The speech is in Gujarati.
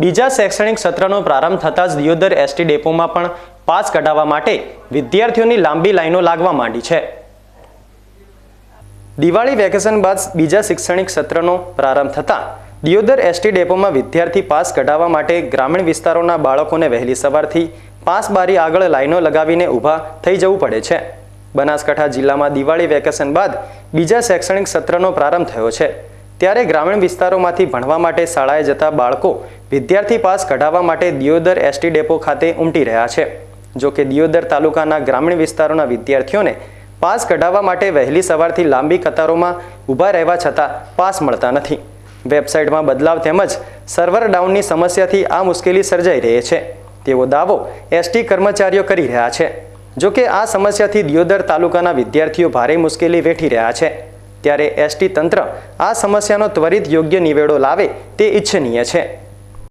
બીજા શૈક્ષણિક સત્રનો પ્રારંભ થતાં જ દિયોદર એસટી ડેપોમાં પણ પાસ કઢાવવા માટે વિદ્યાર્થીઓની લાંબી લાઈનો લાગવા માંડી છે. દિવાળી વેકેશન બાદ બીજા શૈક્ષણિક સત્રનો પ્રારંભ થતાં દિયોદર એસટી ડેપોમાં વિદ્યાર્થી પાસ કઢાવવા માટે ગ્રામીણ વિસ્તારોના બાળકોને વહેલી સવારથી પાસ બારી આગળ લાઈનો લગાવીને ઊભા થઈ જવું પડે છે. બનાસકાંઠા જિલ્લામાં દિવાળી વેકેશન બાદ બીજા શૈક્ષણિક સત્રનો પ્રારંભ થયો છે. ત્યારે ગ્રામીણ વિસ્તારોમાંથી ભણવા માટે શાળાએ જતા બાળકો વિદ્યાર્થી પાસ કઢાવવા માટે દિયોદર એસટી ડેપો ખાતે ઉમટી રહ્યા છે. જો કે દિયોદર તાલુકાના ગ્રામીણ વિસ્તારોના વિદ્યાર્થીઓને પાસ કઢાવવા માટે વહેલી સવારથી લાંબી કતારોમાં ઊભા રહેવા છતાં પાસ મળતા નથી. વેબસાઇટમાં બદલાવ તેમજ સર્વર ડાઉનની સમસ્યાથી આ મુશ્કેલી સર્જાઈ રહી છે. તેવો દાવો એસટી કર્મચારીઓ કરી રહ્યા છે. જો કે આ સમસ્યાથી દિયોદર તાલુકાના વિદ્યાર્થીઓ ભારે મુશ્કેલી વેઠી રહ્યા છે. ત્યારે એસટી તંત્ર આ સમસ્યાનો ત્વરિત યોગ્ય નિવેડો લાવે તે ઇચ્છનીય છે.